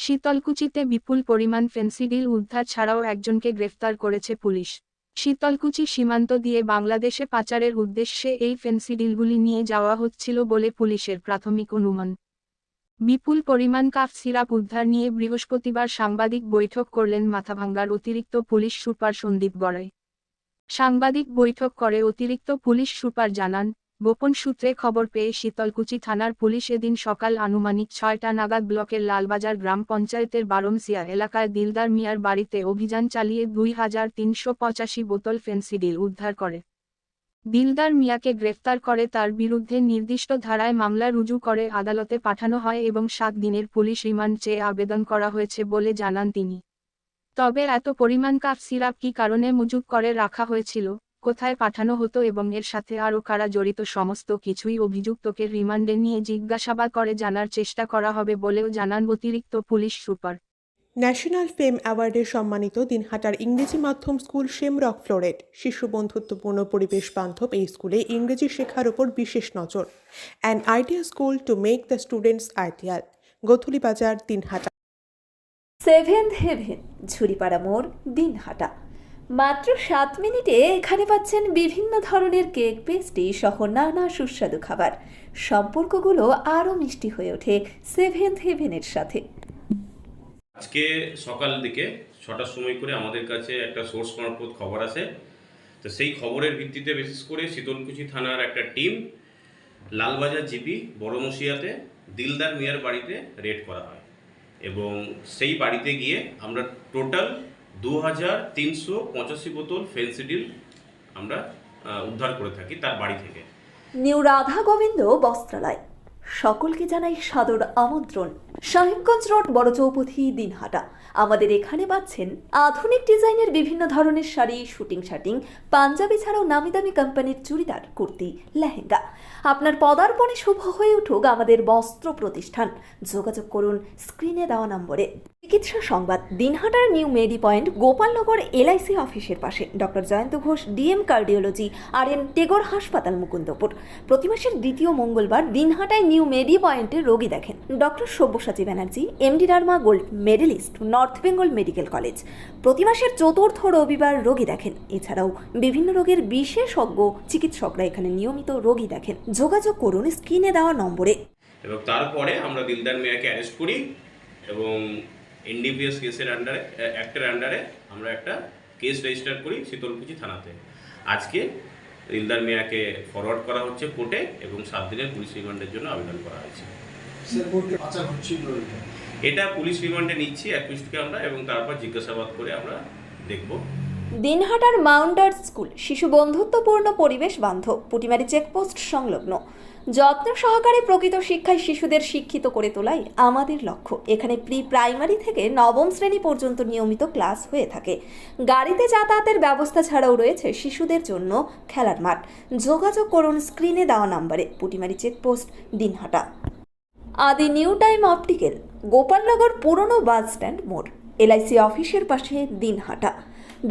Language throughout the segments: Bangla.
শীতলকুচিতে বিপুল পরিমাণ ফেন্সিডিল উদ্ধার ছাড়াও একজনকে গ্রেফতার করেছে পুলিশ। শীতলকুচি সীমান্ত দিয়ে বাংলাদেশে পাচারের উদ্দেশ্যে এই ফেন্সিডিলগুলি নিয়ে যাওয়া হচ্ছিল বলে পুলিশের প্রাথমিক অনুমান। বিপুল পরিমাণ কাফ সিরাপ উদ্ধার নিয়ে বৃহস্পতিবার সাংবাদিক বৈঠক করলেন মাথাভাঙ্গার অতিরিক্ত পুলিশ সুপার সন্দীপ গড়াই। সাংবাদিক বৈঠক করে অতিরিক্ত পুলিশ সুপার জানান গোপন সূত্রে খবর পেয়ে শীতলকুচি থানার পুলিশ এদিন সকাল আনুমানিক ছয়টা নাগাদ ব্লকের লালবাজার গ্রাম পঞ্চায়েতের বারমসিয়া এলাকায় দিলদার মিয়ার বাড়িতে অভিযান চালিয়ে দুই হাজার তিনশো পঁচাশি বোতল ফেন্সিডিল উদ্ধার করে। দিলদার মিয়াকে গ্রেফতার করে তার বিরুদ্ধে নির্দিষ্ট ধারায় মামলা রুজু করে আদালতে পাঠানো হয় এবং সাত দিনের পুলিশ রিমান্ড চেয়ে আবেদন করা হয়েছে বলে জানান তিনি। তবে এত পরিমাণ কাফ সিরাপ কি কারণে মজুত করে রাখা হয়েছিল? কোথায় পাঠানো হতো এবং এর সাথে আরও কারা জড়িত সমস্ত কিছুই অভিযুক্তকে রিমান্ডে নিয়ে জিজ্ঞাসাবাদ করে জানার চেষ্টা করা হবে বলেও জানান অতিরিক্ত পুলিশ সুপার। ন্যাশনাল ফেম অ্যাওয়ার্ডে সম্মানিত দিনহাটার ইংরেজি মাধ্যম স্কুল শেমরক ফ্লোরেট শিশু বন্ধুত্বপূর্ণ পরিবেশ বান্ধব এই স্কুলে ইংরেজি শেখার ওপর বিশেষ নজর। An idea school to make the students ideal Godhuli Bazar Dinhata. Seventh haven Jhuripara মোড় দিনহাটা। মাত্র সাত মিনিটে এখানে পাচ্ছেন বিভিন্ন ধরনের কেক পেস্ট্রি সহ নানা সুস্বাদু খাবার। সম্পর্কগুলো আরও মিষ্টি হয়ে ওঠে সেভেন্থ হেভেনের সাথে। আজকে সকাল দিকে ছটার সময় করে আমাদের কাছে একটা সোর্স মারফত খবর আসে তো সেই খবরের ভিত্তিতে বিশেষ করে শীতলকুচি থানার একটা টিম লালবাজার জিপি বড়মসিয়াতে দিলদার মিয়ার বাড়িতে রেড করা হয়। এবং সেই বাড়িতে গিয়ে আমরা টোটাল দু হাজার তিনশো পঁচাশি বোতল ফেন্সিডিল আমরা উদ্ধার করে থাকি তার বাড়ি থেকে। নিউ রাধা গোবিন্দ বস্ত্রালয়। সকলকে জানাই সাদর আমন্ত্রণ। সাহেবগঞ্জ রোড, বড় চৌপথি, দিনহাটা। আমাদের এখানে পাচ্ছেন আধুনিক ডিজাইনের বিভিন্ন ধরনের শাড়ি, শুটিং শাটিং, পাঞ্জাবি ছাড়াও নামি দামি কোম্পানির চুড়িদার, কুর্তি, লেহেঙ্গা। আপনার পদার্পণে শুভ হয়ে উঠুক আমাদের বস্ত্র প্রতিষ্ঠান। যোগাযোগ করুন স্ক্রিনে দেওয়া নম্বরে। চিকিৎসা সংবাদ, দিনহাটার new medi point, Gopalnagar LIC অফিসের পাশে। Doctor Jayanta Ghosh, DM cardiology R N Tagore হাসপাতাল, মুকুন্দপুর। প্রতি মাসের দ্বিতীয় মঙ্গলবার দিনহাটায় নিউ মেডি পয়েন্টে রোগী দেখেন। Doctor Sabyasachi Banerjee MD derma gold medalist, north Bengal medical college. প্রতি মাসের চতুর্থ রবিবার রোগী দেখেন। এছাড়াও বিভিন্ন রোগের বিশেষজ্ঞ, চিকিৎসকরা এখানে নিয়মিত রোগী দেখেন। যোগাযোগ করুন স্ক্রিনে দেওয়া নম্বরে। এবং তারপরে আমরা দিলদার মিয়াকে অ্যারেস্ট করি এবং এনডিপিএস কেসের আন্ডারে অ্যাক্টের আন্ডারে আমরা একটা কেস রেজিস্টার করি শীতলকুচি থানাতে। আজকে দিলদার মিয়াকে ফরওয়ার্ড করা হচ্ছে কোর্টে এবং সাত দিনের পুলিশ রিমান্ডের জন্য আবেদন করা হয়েছে। স্যার বলতে পাচার হচ্ছিল এটা। এটা পুলিশ রিমান্ডে নিচ্ছি অ্যাকুইস্টকে আমরা এবং তারপর জিজ্ঞাসাবাদ করে আমরা দেখব। দিনহাটার মাউন্টার স্কুল শিশু বন্ধুত্বপূর্ণ পরিবেশ বান্ধব পুটিমারি চেকপোস্ট সংলগ্ন। যত্ন সহকারে প্রকৃত শিক্ষায় শিশুদের শিক্ষিত করে তোলাই আমাদের লক্ষ্য। এখানে প্রি প্রাইমারি থেকে নবম শ্রেণি পর্যন্ত নিয়মিত ক্লাস হয়ে থাকে। গাড়িতে যাতায়াতের ব্যবস্থা ছাড়াও রয়েছে শিশুদের জন্য খেলার মাঠ। যোগাযোগ করুন স্ক্রিনে দেওয়া নম্বরে পুটিমারি চেকপোস্ট দিনহাটা। আদি নিউ টাইম অপটিক্যাল গোপালনগর পুরনো বাস স্ট্যান্ড মোড় এলআইসি অফিসের পাশে দিনহাটা।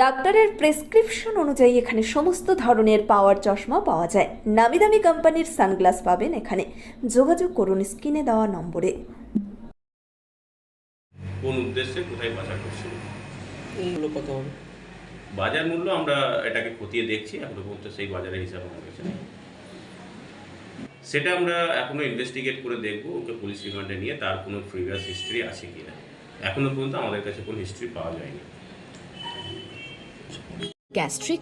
ডাক্তারের প্রেসক্রিপশন অনুযায়ী এখানে সমস্ত ধরনের পাওয়ার চশমা পাওয়া যায়। নামি দামি কোম্পানির সানগ্লাস পাবেন এখানে। যোগাযোগ করুন স্ক্রিনে দেওয়া নম্বরে। কোন উদ্দেশ্যে কোথায় পাচার করছিল মূল্য কত হবে? বাজার মূল্য আমরা এটাকে খতিয়ে দেখছি এখনও পর্যন্ত সেই বাজারের হিসাব আমার কাছে নেই। সেটা আমরা এখনও ইনভেস্টিগেট করে দেখব ওকে পুলিশ রিমান্ডে নিয়ে তার কোনো প্রিভিয়াস হিস্ট্রি আছে কি না এখনও পর্যন্ত আমাদের কাছে কোনো হিস্ট্রি পাওয়া যায়নি। Gastric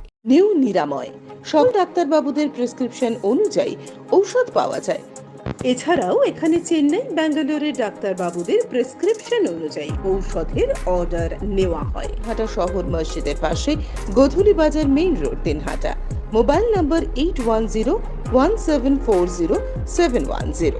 New Niramoy. সব ডাক্তারবাবুদের প্রেসক্রিপশন অনুযায়ী ঔষধ পাওয়া যায়। এছাড়াও এখানে চেন্নাই ব্যাঙ্গালোরের ডাক্তারবাবুদের প্রেসক্রিপশন অনুযায়ী ঔষধের অর্ডার নেওয়া হয়। হাটা শহর মসজিদের পাশে Godhuli Bazar main road, Dinhata. Mobile number eight one zero one seven four zero seven one zero.